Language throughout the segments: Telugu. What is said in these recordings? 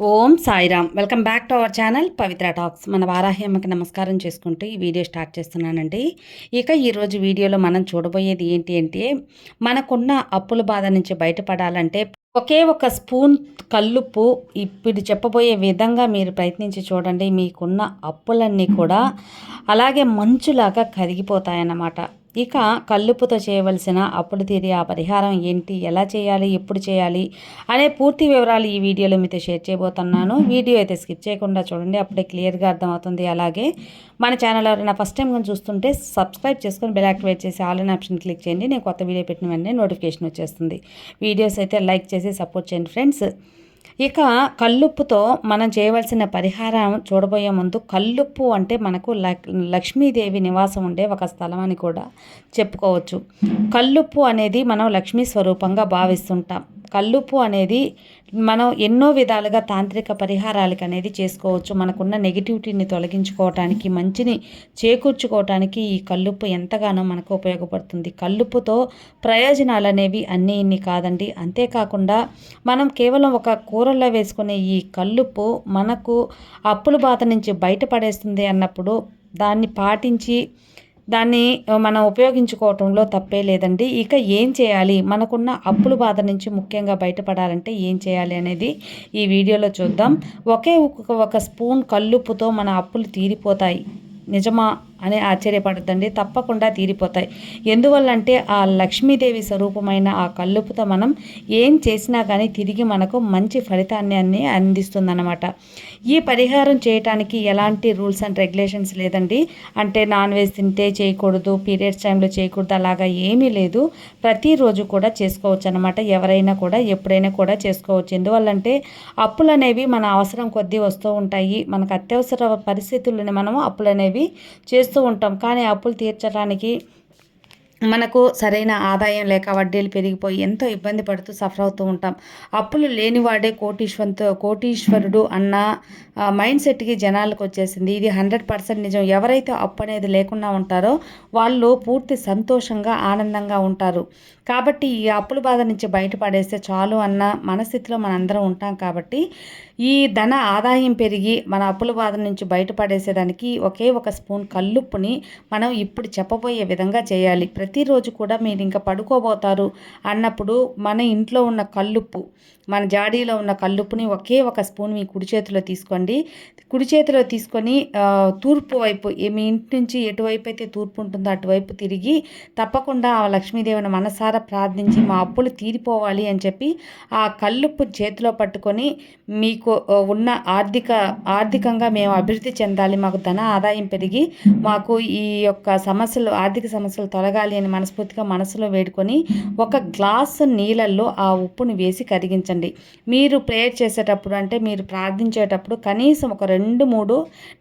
Om Sairam. Welcome back to our channel Pavitra talks. మన వారాహి అమ్మకి నమస్కారం చేసుకుంటూ ఈ వీడియో స్టార్ట్ చేస్తున్నానండి. ఇక ఈరోజు వీడియోలో మనం చూడబోయేది ఏంటి అంటే మనకున్న అప్పుల బాధ నుంచి బయటపడాలంటే ఒకే ఒక స్పూన్ కల్లుప్పు ఇప్పుడు చెప్పబోయే విధంగా మీరు ప్రయత్నించి చూడండి. మీకున్న అప్పులన్నీ కూడా అలాగే మంచులాగా కరిగిపోతాయన్నమాట. ఇక కల్లుపుతో చేయవలసిన అప్పుడు తీరి ఆ పరిహారం ఏంటి ఎలా చేయాలి ఎప్పుడు చేయాలి అనే పూర్తి వివరాలు ఈ వీడియోలో మీతో షేర్ చేయబోతున్నాను. వీడియో అయితే స్కిప్ చేయకుండా చూడండి అప్పుడే క్లియర్గా అర్థమవుతుంది. అలాగే మన ఛానల్ ఎవరైనా ఫస్ట్ టైం కానీ చూస్తుంటే సబ్స్క్రైబ్ చేసుకొని బెల్ యాక్టివేట్ చేసి ఆల్ అనే ఆప్షన్ క్లిక్ చేయండి నేను కొత్త వీడియో పెట్టిన వెంటనే నోటిఫికేషన్ వచ్చేస్తుంది. వీడియోస్ అయితే లైక్ చేసి సపోర్ట్ చేయండి ఫ్రెండ్స్. ఇక కల్లుప్పుతో మనం చేయవలసిన పరిహారం చూడబోయే ముందు కల్లుప్పు అంటే మనకు లక్ష్మీదేవి నివాసం ఉండే ఒక స్థలం అని కూడా చెప్పుకోవచ్చు. కల్లుప్పు అనేది మనం లక్ష్మీ స్వరూపంగా భావిస్తుంటాం. కల్లుప్పు అనేది మనం ఎన్నో విధాలుగా తాంత్రిక పరిహారాలకు అనేది చేసుకోవచ్చు. మనకున్న నెగిటివిటీని తొలగించుకోవటానికి మంచిని చేకూర్చుకోవటానికి ఈ కల్లుప్పు ఎంతగానో మనకు ఉపయోగపడుతుంది. కల్లుప్పుతో ప్రయోజనాలు అనేవి అన్నీ ఇన్ని కాదండి. అంతేకాకుండా మనం కేవలం ఒక కూరల్లో వేసుకునే ఈ కల్లుప్పు మనకు అప్పుల బాధ నుంచి బయటపడేస్తుంది అన్నప్పుడు దాన్ని పాటించి దాన్ని మనం ఉపయోగించుకోవటంలో తప్పే లేదండి. ఇక ఏం చేయాలి? మనకున్న అప్పుల బాధ నుంచి ముఖ్యంగా బయటపడాలంటే ఏం చేయాలి అనేది ఈ వీడియోలో చూద్దాం. ఒకే ఒక స్పూన్ కల్లుప్పుతో మన అప్పులు తీరిపోతాయి. నిజమా? అని ఆశ్చర్యపడద్దండి తప్పకుండా తీరిపోతాయి. ఎందువల్లంటే ఆ లక్ష్మీదేవి స్వరూపమైన ఆ కల్లుపుతో మనం ఏం చేసినా కానీ తిరిగి మనకు మంచి ఫలితాన్ని అన్ని అందిస్తుందన్నమాట. ఈ పరిహారం చేయటానికి ఎలాంటి రూల్స్ అండ్ రెగ్యులేషన్స్ లేదండి. అంటే నాన్ వెజ్ తింటే చేయకూడదు పీరియడ్స్ టైంలో చేయకూడదు అలాగా ఏమీ లేదు. ప్రతిరోజు కూడా చేసుకోవచ్చు అనమాట ఎవరైనా కూడా ఎప్పుడైనా కూడా చేసుకోవచ్చు. ఎందువల్లంటే అప్పులు అనేవి మన అవసరం కొద్దీ వస్తూ ఉంటాయి. మనకు అత్యవసర పరిస్థితుల్లోనే మనము అప్పులు అనేవి చేసు చేస్తూ ఉంటాం. కానీ అప్పులు తీర్చడానికి మనకు సరైన ఆదాయం లేక వడ్డీలు పెరిగిపోయి ఎంతో ఇబ్బంది పడుతూ సఫర్ అవుతూ ఉంటాం. అప్పులు లేనివాడే కోటీశ్వంతో కోటీశ్వరుడు అన్న మైండ్ సెట్కి జనాలకు వచ్చేసింది. ఇది హండ్రెడ్ పర్సెంట్ నిజం. ఎవరైతే అప్పు అనేది లేకుండా ఉంటారో వాళ్ళు పూర్తి సంతోషంగా ఆనందంగా ఉంటారు. కాబట్టి ఈ అప్పుల బాధ నుంచి బయటపడేస్తే చాలు అన్న మనస్థితిలో మనందరం ఉంటాం కాబట్టి ఈ ధన ఆదాయం పెరిగి మన అప్పుల బాధ నుంచి బయటపడేసేదానికి ఒకే ఒక స్పూన్ కల్లుప్పుని మనం ఇప్పుడు చెప్పబోయే విధంగా చేయాలి. ప్రతిరోజు కూడా మీరు ఇంకా పడుకోబోతారు అన్నప్పుడు మన ఇంట్లో ఉన్న కల్లుప్పు మన జాడీలో ఉన్న కల్లుప్పుని ఒకే ఒక స్పూన్ మీ కుడి చేతిలో తీసుకోండి. కుడి చేతిలో తీసుకొని తూర్పు వైపు మీ ఇంటి నుంచి ఎటువైపు అయితే తూర్పు ఉంటుందో అటువైపు తిరిగి తప్పకుండా ఆ లక్ష్మీదేవిని మనసారా ప్రార్థించి మా అప్పులు తీరిపోవాలి అని చెప్పి ఆ కల్లుప్పు చేతిలో పట్టుకొని మీకు ఉన్న ఆర్థిక ఆర్థికంగా మేము అభివృద్ధి చెందాలి మాకు ధన ఆదాయం పెరిగి మాకు ఈ యొక్క సమస్యలు ఆర్థిక సమస్యలు తొలగాలి నేను మనస్ఫూర్తిగా మనసులో వేడుకొని ఒక గ్లాసు నీళ్ళల్లో ఆ ఉప్పుని వేసి కరిగించండి. మీరు ప్రేయర్ చేసేటప్పుడు అంటే మీరు ప్రార్థించేటప్పుడు కనీసం ఒక రెండు మూడు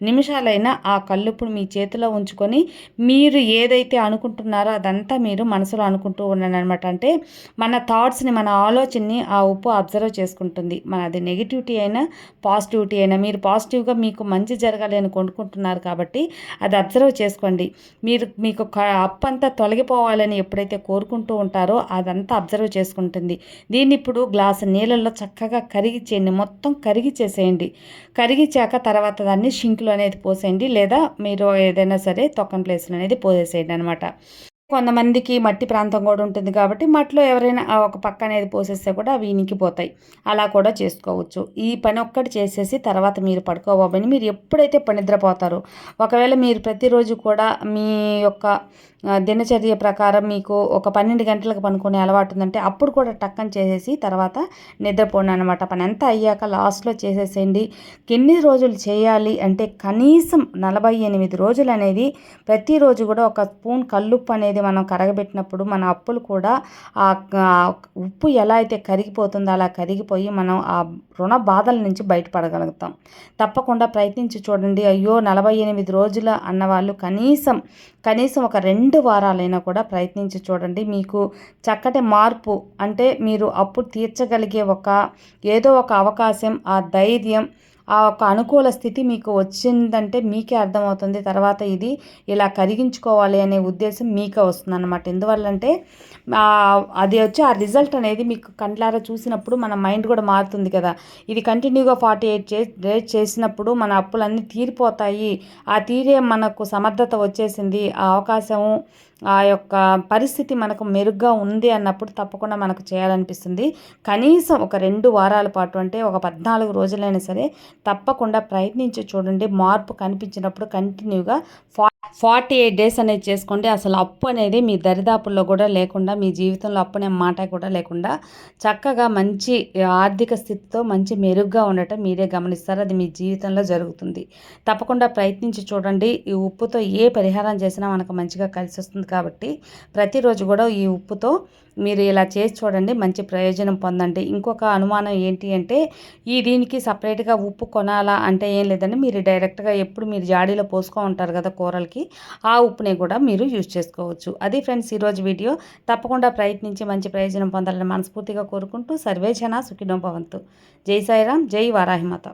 నిమిషాలైనా ఆ కల్లుప్పుని మీ చేతిలో ఉంచుకొని మీరు ఏదైతే అనుకుంటున్నారో అదంతా మీరు మనసులో అనుకుంటూ ఉన్నాను అనమాట అంటే మన థాట్స్ని మన ఆలోచనని ఆ ఉప్పు అబ్జర్వ్ చేసుకుంటుంది. మన అది నెగిటివిటీ అయినా పాజిటివిటీ అయినా మీరు పాజిటివ్గా మీకు మంచి జరగాలి అని కొనుక్కుంటున్నారు కాబట్టి అది అబ్జర్వ్ చేసుకోండి. మీరు మీకు అప్పంతా తొలగిపోవాలని ఎప్పుడైతే కోరుకుంటూ ఉంటారో అదంతా అబ్జర్వ్ చేసుకుంటుంది. దీన్ని ఇప్పుడు గ్లాస్ నీళ్ళల్లో చక్కగా కరిగిచ్చేయండి మొత్తం కరిగిచ్చేసేయండి కరిగిచాక తర్వాత దాన్ని షింక్లో అనేది పోసేయండి. లేదా మీరు ఏదైనా సరే తొక్కన ప్లేస్లో అనేది పోసేసేయండి అనమాట కొంతమందికి మట్టి ప్రాంతం కూడా ఉంటుంది కాబట్టి మట్టిలో ఎవరైనా ఒక పక్క అనేది పోసేస్తే కూడా అవి ఇనికిపోతాయి. అలా కూడా చేసుకోవచ్చు. ఈ పని ఒక్కటి చేసేసి తర్వాత మీరు పడుకోబోబని మీరు ఎప్పుడైతే పనిద్రపోతారో ఒకవేళ మీరు ప్రతిరోజు కూడా మీ యొక్క దినచర్య ప్రకారం మీకు ఒక పన్నెండు గంటలకు పనుకునే అలవాటు ఉందంటే అప్పుడు కూడా టక్కన చేసేసి తర్వాత నిద్రపోండి అనమాట పని అంతా అయ్యాక లాస్ట్లో చేసేసేయండి. ఎన్ని రోజులు చేయాలి అంటే కనీసం నలభై ఎనిమిది రోజులు అనేది ప్రతిరోజు కూడా ఒక స్పూన్ కల్లుప్పు అనేది మనం కరగబెట్టినప్పుడు మన అప్పులు కూడా ఆ ఉప్పు ఎలా అయితే కరిగిపోతుందో అలా కరిగిపోయి మనం ఆ రుణ బాధల నుంచి బయటపడగలుగుతాం. తప్పకుండా ప్రయత్నించి చూడండి. అయ్యో నలభై ఎనిమిది రోజుల అన్నవాళ్ళు కనీసం కనీసం ఒక రెండు వారాలైనా కూడా ప్రయత్నించి చూడండి. మీకు చక్కటి మార్పు అంటే మీరు అప్పు తీర్చగలిగే ఒక ఏదో ఒక అవకాశం ఆ ధైర్యం ఆ ఒక అనుకూల స్థితి మీకు వచ్చిందంటే మీకే అర్థమవుతుంది. తర్వాత ఇది ఇలా కరిగించుకోవాలి అనే ఉద్దేశం మీకే వస్తుంది అనమాట ఎందువల్లంటే అది వచ్చి ఆ రిజల్ట్ అనేది మీకు కంట్లారా చూసినప్పుడు మన మైండ్ కూడా మారుతుంది కదా. ఇది కంటిన్యూగా ఫార్టీ ఎయిట్ డేట్ చేసినప్పుడు మన అప్పులన్నీ తీరిపోతాయి. ఆ తీరే మనకు సమర్థత వచ్చేసింది. ఆ అవకాశము ఆ యొక్క పరిస్థితి మనకు మెరుగ్గా ఉంది అన్నప్పుడు తప్పకుండా మనకు చేయాలనిపిస్తుంది. కనీసం ఒక రెండు వారాల పాటు అంటే ఒక పద్నాలుగు రోజులైనా సరే తప్పకుండా ప్రయత్నించి చూడండి. మార్పు కనిపించినప్పుడు కంటిన్యూగా ఫా ఫార్టీ ఎయిట్ డేస్ అనేది చేసుకోండి అసలు అప్పు అనేది మీ దరిదాపుల్లో కూడా లేకుండా మీ జీవితంలో అప్పు అనే మాట కూడా లేకుండా చక్కగా మంచి ఆర్థిక స్థితితో మంచి మెరుగ్గా ఉండటం మీరే గమనిస్తారు. అది మీ జీవితంలో జరుగుతుంది. తప్పకుండా ప్రయత్నించి చూడండి. ఈ ఉప్పుతో ఏ పరిహారం చేసినా మనకు మంచిగా కలిసి వస్తుంది కాబట్టి ప్రతిరోజు కూడా ఈ ఉప్పుతో మీరు ఇలా చేసి చూడండి. మంచి ప్రయోజనం పొందండి. ఇంకొక అనుమానం ఏంటి అంటే ఈ దీనికి సపరేట్గా ఉప్పు కొనాలా అంటే ఏం లేదండి. మీరు డైరెక్ట్గా ఎప్పుడు మీరు జాడీలో పోసుకో ఉంటారు కదా కూరలకి. ఆ ఉప్పుని కూడా మీరు యూజ్ చేసుకోవచ్చు. అది ఫ్రెండ్స్ ఈరోజు వీడియో. తప్పకుండా ప్రయత్నించి మంచి ప్రయోజనం పొందాలని మనస్ఫూర్తిగా కోరుకుంటూ సర్వేజన సుఖినోభవంతు జై సాయిరామ్ జై వారాహిమాత.